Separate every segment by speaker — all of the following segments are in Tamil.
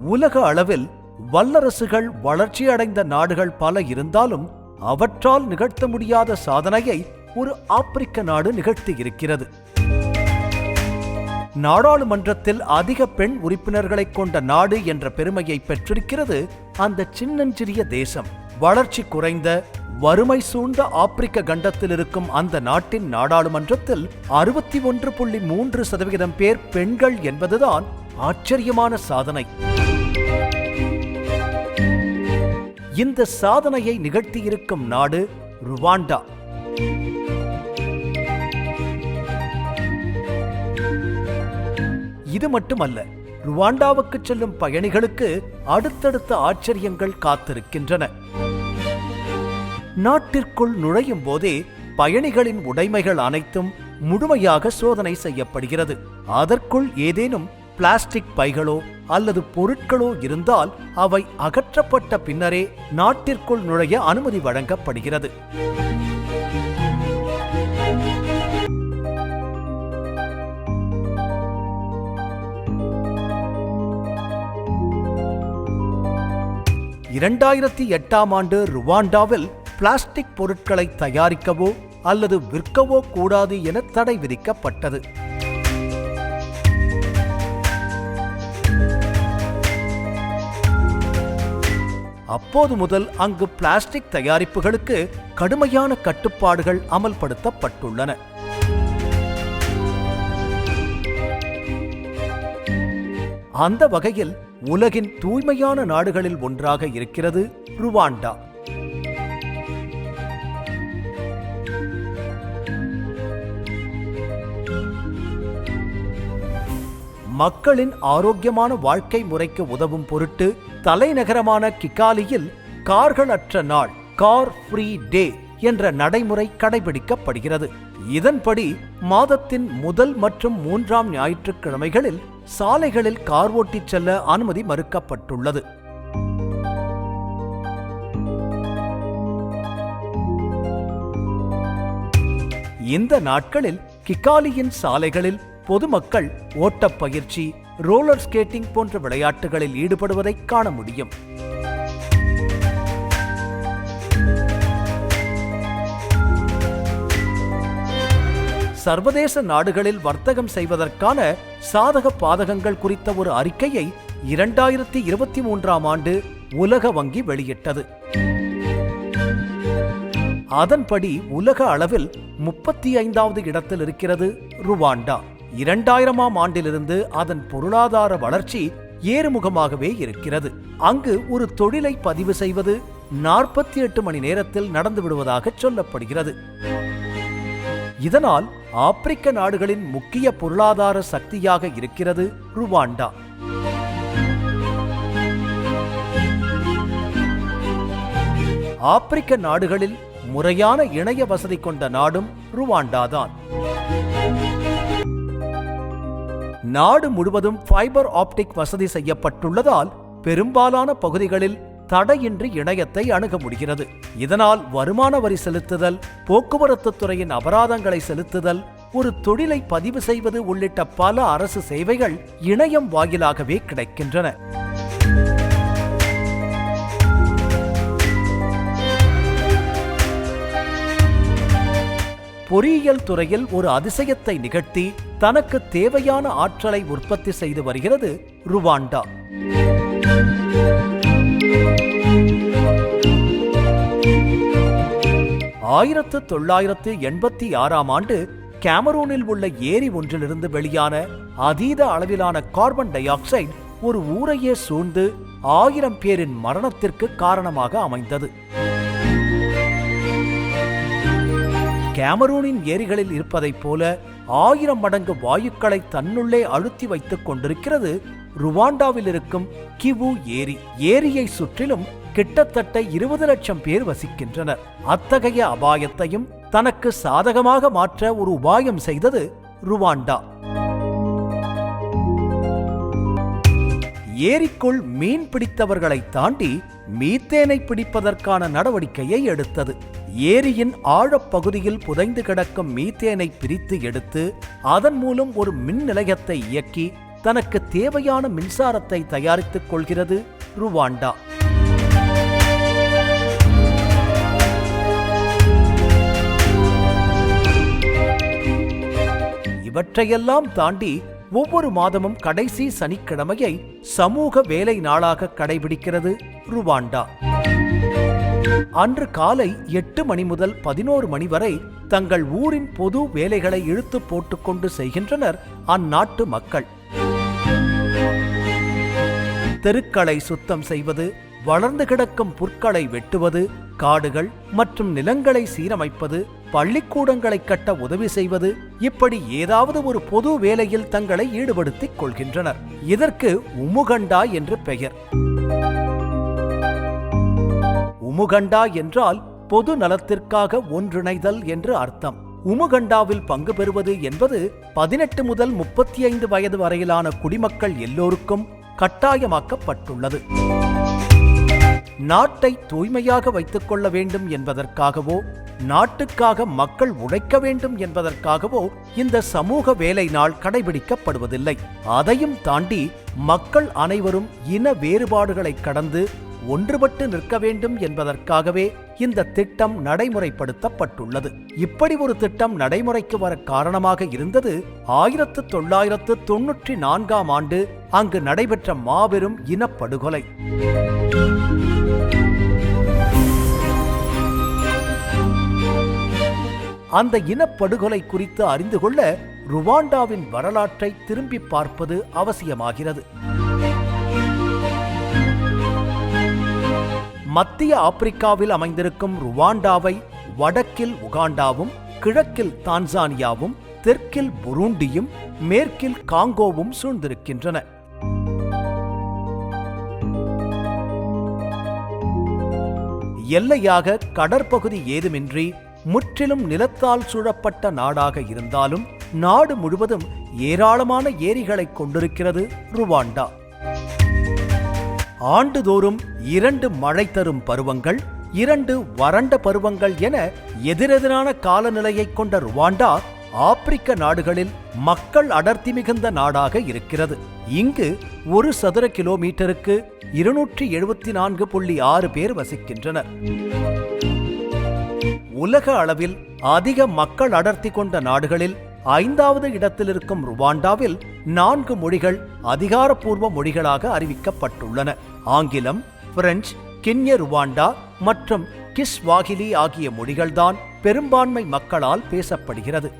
Speaker 1: உலக அளவில் வல்லரசுகள் வளர்ச்சியடைந்த நாடுகள் பல இருந்தாலும் அவற்றால் நிகழ்த்த முடியாத சாதனையை ஒரு ஆப்பிரிக்க நாடு நிகழ்த்தியிருக்கிறது நாடாளுமன்றத்தில் அதிக பெண் உறுப்பினர்களை கொண்ட நாடு என்ற பெருமையை பெற்றிருக்கிறது அந்த சின்னஞ்சிறிய தேசம். வளர்ச்சி குறைந்த வறுமை சூழ்ந்த ஆப்பிரிக்க கண்டத்தில் இருக்கும் அந்த நாட்டின் நாடாளுமன்றத்தில் அறுபத்தி ஒன்று புள்ளி மூன்று சதவிகிதம் பேர் பெண்கள் என்பதுதான் ஆச்சரியமான சாதனை. இந்த சாதனையை நிகழ்த்தியிருக்கும் நாடு ருவாண்டா. இது மட்டுமல்ல ருவாண்டாவுக்கு செல்லும் பயணிகளுக்கு அடுத்தடுத்த ஆச்சரியங்கள் காத்திருக்கின்றன. நாட்டிற்குள் நுழையும் போதே பயணிகளின் உடைமைகள் அனைத்தும் முழுமையாக சோதனை செய்யப்படுகிறது. அதற்குள் ஏதேனும் பிளாஸ்டிக் பைகளோ அல்லது பொருட்களோ இருந்தால் அவை அகற்றப்பட்ட பின்னரே நாட்டிற்குள் நுழைய அனுமதி வழங்கப்படுகிறது. இரண்டாயிரத்தி எட்டாம் ஆண்டு ருவாண்டாவில் பிளாஸ்டிக் பொருட்களை தயாரிக்கவோ அல்லது விற்கவோ கூடாது என தடை விதிக்கப்பட்டது. அப்போது முதல் அங்கு பிளாஸ்டிக் தயாரிப்புகளுக்கு கடுமையான கட்டுப்பாடுகள் அமல்படுத்தப்பட்டுள்ளன. அந்த வகையில் உலகின் தூய்மையான நாடுகளில் ஒன்றாக இருக்கிறது ருவாண்டா. மக்களின் ஆரோக்கியமான வாழ்க்கை முறைக்கு உதவும் பொருட்டு தலைநகரமான கிகாலியில் கார்கள் அற்ற நாள் கார் ஃப்ரீ டே என்ற நடைமுறை கடைபிடிக்கப்படுகிறது. இதன்படி மாதத்தின் முதல் மற்றும் மூன்றாம் ஞாயிற்றுக்கிழமைகளில் சாலைகளில் கார் ஓட்டிச் செல்ல அனுமதி மறுக்கப்பட்டுள்ளது. இந்த நாட்களில் கிகாலியின் சாலைகளில் பொதுமக்கள் ஓட்டப் பயிற்சி ரோலர் ஸ்கேட்டிங் போன்ற விளையாட்டுகளில் ஈடுபடுவதை காண முடியும். சர்வதேச நாடுகளில் வர்த்தகம் செய்வதற்கான சாதக பாதகங்கள் குறித்த ஒரு அறிக்கையை இரண்டாயிரத்தி இருபத்தி மூன்றாம் ஆண்டு உலக வங்கி வெளியிட்டது. அதன்படி உலக அளவில் முப்பத்தி ஐந்தாவது இடத்தில் இருக்கிறது ருவாண்டா. இரண்டாயிரமாம் ஆண்டிலிருந்து அதன் பொருளாதார வளர்ச்சி ஏறுமுகமாகவே இருக்கிறது. அங்கு ஒரு தொழிலை பதிவு செய்வது நாற்பத்தி எட்டு மணி நேரத்தில் நடந்து விடுவதாக சொல்லப்படுகிறது. இதனால் ஆப்பிரிக்க நாடுகளின் முக்கிய பொருளாதார சக்தியாக இருக்கிறது ருவாண்டா. ஆப்பிரிக்க நாடுகளில் முறையான இணைய வசதி கொண்ட நாடும் ருவாண்டா தான் நாடு முழுவதும் ஃபைபர் ஆப்டிக் வசதி செய்யப்பட்டுள்ளதால் பெரும்பாலான பகுதிகளில் தடையின்றி இணையத்தை அணுக முடிகிறது. இதனால் வருமான வரி செலுத்துதல் போக்குவரத்து துறையின் அபராதங்களை செலுத்துதல் ஒரு தொழிலை பதிவு செய்வது உள்ளிட்ட பல அரசு சேவைகள் இணையம் வாயிலாகவே கிடைக்கின்றன. பொறியியல் துறையில் ஒரு அதிசயத்தை நிகழ்த்தி தனக்கு தேவையான ஆற்றலை உற்பத்தி செய்து வருகிறது ருவாண்டா. ஆயிரத்து தொள்ளாயிரத்து எண்பத்தி ஆறாம் ஆண்டு கேமரூனில் உள்ள ஏரி ஒன்றிலிருந்து வெளியான அதீத அளவிலான கார்பன் டை ஆக்சைடு ஒரு ஊரையே சூழ்ந்து ஆயிரம் பேரின் மரணத்திற்கு காரணமாக அமைந்தது. கேமரூனின் ஏரிகளில் இருப்பதைப் போல ஆயிரம் மடங்கு வாயுக்களை தன்னுள்ளே அழுத்தி வைத்துக் கொண்டிருக்கிறது ருவாண்டாவில் இருக்கும் கிவு ஏரி. ஏரியை சுற்றிலும் கிட்டத்தட்ட இருபது லட்சம் பேர் வசிக்கின்றனர். அத்தகைய அபாயத்தையும் தனக்கு சாதகமாக மாற்ற ஒரு உபாயம் செய்தது ருவாண்டா. ஏரிக்குள் மீன் பிடித்தவர்களை தாண்டி மீத்தேனை பிடிப்பதற்கான நடவடிக்கையை எடுத்தது. ஏரியின் ஆழப்பகுதியில் புதைந்து கிடக்கும் மீத்தேனை பிரித்து எடுத்து அதன் மூலம் ஒரு மின் நிலையத்தை இயக்கி தனக்கு தேவையான மின்சாரத்தை தயாரித்துக் கொள்கிறது ருவாண்டா. இவற்றையெல்லாம் தாண்டி ஒவ்வொரு மாதமும் கடைசி சனிக்கிழமையை சமூக வேலை நாளாக கடைபிடிக்கிறது ருவாண்டா. அன்று காலை எட்டு மணி முதல் பதினோரு மணி வரை தங்கள் ஊரின் பொது வேலைகளை இழுத்து போட்டுக்கொண்டு செய்கின்றனர் அந்நாட்டு மக்கள். தெருக்களை சுத்தம் செய்வது வளர்ந்து கிடக்கும் புற்களை வெட்டுவது காடுகள் மற்றும் நிலங்களை சீரமைப்பது பள்ளிக்கூடங்களை கட்ட உதவி செய்வது இப்படி ஏதாவது ஒரு பொது வேலையில் தங்களை ஈடுபடுத்திக் கொள்கின்றனர். இதற்கு உமுகண்டா என்று பெயர். உமுகண்டா என்றால் பொது நலத்திற்காக ஒன்றிணைதல் என்று அர்த்தம். உமுகண்டாவில் பங்கு பெறுவது என்பது பதினெட்டு முதல் முப்பத்தி ஐந்து வயது வரையிலான குடிமக்கள் எல்லோருக்கும் கட்டாயமாக்கப்பட்டுள்ளது. நாட்டை தூய்மையாக வைத்துக் கொள்ள வேண்டும் என்பதற்காகவோ நாட்டுக்காக மக்கள் உழைக்க வேண்டும் என்பதற்காகவோ இந்த சமூக வேலை நாள் கடைபிடிக்கப்படுவதில்லை. அதையும் தாண்டி மக்கள் அனைவரும் இன வேறுபாடுகளை கடந்து ஒன்றுபட்டு நிற்க வேண்டும் என்பதற்காகவே இந்த திட்டம் நடைமுறைப்படுத்தப்பட்டுள்ளது. இப்படி ஒரு திட்டம் நடைமுறைக்கு வர காரணமாக இருந்தது ஆயிரத்து தொள்ளாயிரத்து தொன்னூற்றி நான்காம் ஆண்டு அங்கு நடைபெற்ற மாபெரும் இனப்படுகொலை. அந்த இனப்படுகொலை குறித்து அறிந்து கொள்ள ருவாண்டாவின் வரலாற்றை திரும்பி பார்ப்பது அவசியமாகிறது. மத்திய ஆப்பிரிக்காவில் அமைந்திருக்கும் ருவாண்டாவை வடக்கில் உகாண்டாவும் கிழக்கில் தான்சானியாவும் தெற்கில் புருண்டியும் மேற்கில் காங்கோவும் சூழ்ந்திருக்கின்றன. எல்லையாக கடற்பகுதி ஏதுமின்றி முற்றிலும் நிலத்தால் சூழப்பட்ட நாடாக இருந்தாலும் நாடு முழுவதும் ஏராளமான ஏரிகளை கொண்டிருக்கிறது ருவாண்டா. ஆண்டுதோறும் இரண்டு மழை தரும் பருவங்கள் இரண்டு வறண்ட பருவங்கள் என எதிரெதிரான காலநிலையை கொண்ட ருவாண்டா ஆப்பிரிக்க நாடுகளில் மக்கள் அடர்த்தி மிகுந்த நாடாக இருக்கிறது. இங்கு ஒரு சதுர கிலோமீட்டருக்கு இருநூற்றி எழுபத்தி நான்கு புள்ளி ஆறு பேர் வசிக்கின்றனர். உலக அளவில் அதிக மக்கள் அடர்த்தி கொண்ட நாடுகளில் ஐந்தாவது இடத்தில் இருக்கும் ருவாண்டாவில் நான்கு மொழிகள் அதிகாரப்பூர்வ மொழிகளாக அறிவிக்கப்பட்டுள்ளன. ஆங்கிலம் பிரெஞ்சு கின்ய ருவாண்டா மற்றும் கிஸ்வாகிலி ஆகிய மொழிகள்தான் பெரும்பான்மை மக்களால் பேசப்படுகிறது.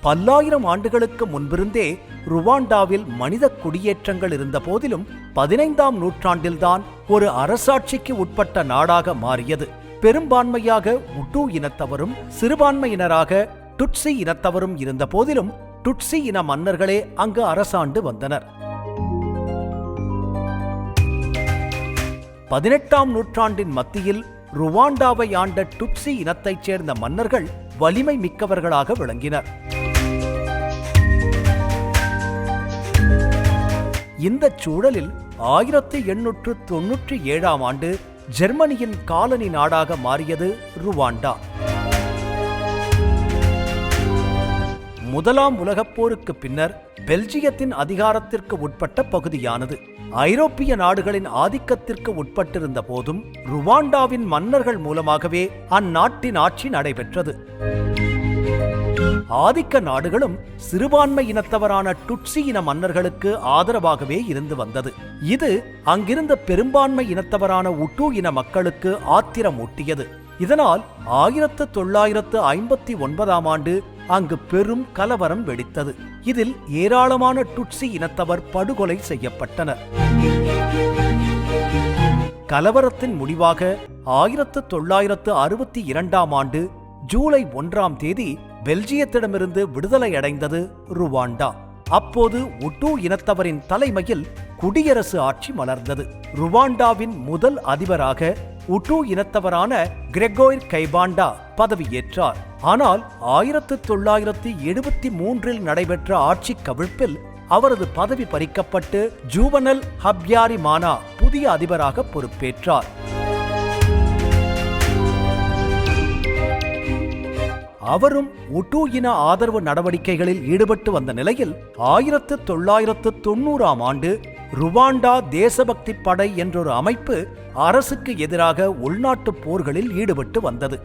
Speaker 1: பல்லாயிரம் ஆண்டுகளுக்கு முன்பிருந்தே ருவாண்டாவில் மனித குடியேற்றங்கள் இருந்த போதிலும் பதினைந்தாம் நூற்றாண்டில்தான் ஒரு அரசாட்சிக்கு உட்பட்ட நாடாக மாறியது. பெரும்பான்மையாக உட்டு இனத்தவரும் சிறுபான்மையினராக டுட்சி இனத்தவரும் இருந்த போதிலும் டுட்சி இன மன்னர்களே அங்கு அரசாண்டு வந்தனர். பதினெட்டாம் நூற்றாண்டின் மத்தியில் ருவாண்டாவை ஆண்ட டுட்சி இனத்தைச் சேர்ந்த மன்னர்கள் வலிமை மிக்கவர்களாக விளங்கினர். இந்த சூழலில் ஆயிரத்தி எண்ணூற்று தொன்னூற்றி ஏழாம் ஆண்டு ஜெர்மனியின் காலனி நாடாக மாறியது ருவாண்டா. முதலாம் உலகப் போருக்கு பின்னர் பெல்ஜியத்தின் அதிகாரத்திற்கு உட்பட்ட பகுதியானது. ஐரோப்பிய நாடுகளின் ஆதிக்கத்திற்கு உட்பட்டிருந்த போதும் ருவாண்டாவின் மன்னர்கள் மூலமாகவே அந்நாட்டின் ஆட்சி நடைபெற்றது. ஆதிக்க நாடுகளும் சிறுபான்மை இனத்தவரான டுட்சி இன மன்னர்களுக்கு ஆதரவாகவே இருந்து வந்தது. இது அங்கிருந்த பெரும்பான்மை இனத்தவரான உட்டு இன மக்களுக்கு ஆத்திரமூட்டியது. இதனால் ஆயிரத்து தொள்ளாயிரத்து ஐம்பத்தி ஒன்பதாம் ஆண்டு அங்கு பெரும் கலவரம் வெடித்தது. இதில் ஏராளமான டுட்சி இனத்தவர் படுகொலை செய்யப்பட்டனர். கலவரத்தின் முடிவாக ஆயிரத்து தொள்ளாயிரத்து அறுபத்தி இரண்டாம் ஆண்டு ஜூலை ஒன்றாம் தேதி பெல்ஜியத்திடமிருந்து விடுதலை அடைந்தது ருவாண்டா. அப்போது உட்டு இனத்தவரின் தலைமையில் குடியரசு ஆட்சி மலர்ந்தது. ருவாண்டாவின் முதல் அதிபராக உட்டு இனத்தவரான கிரெகோய் கைபாண்டா பதவியேற்றார். ஆனால் ஆயிரத்து தொள்ளாயிரத்து எழுபத்தி மூன்றில் நடைபெற்ற ஆட்சி கவிழ்ப்பில் அவரது பதவி பறிக்கப்பட்டு ஜூவனல் ஹப்யாரி மானா புதிய அதிபராக பொறுப்பேற்றார். அவரும் உட்டு இன ஆதரவு நடவடிக்கைகளில் ஈடுபட்டு வந்த நிலையில் ஆயிரத்து தொள்ளாயிரத்து தொண்ணூறாம் ஆண்டு ருவாண்டா தேசபக்தி படை என்றொரு அமைப்பு அரசுக்கு எதிராக உள்நாட்டுப் போர்களில் ஈடுபட்டு வந்தது.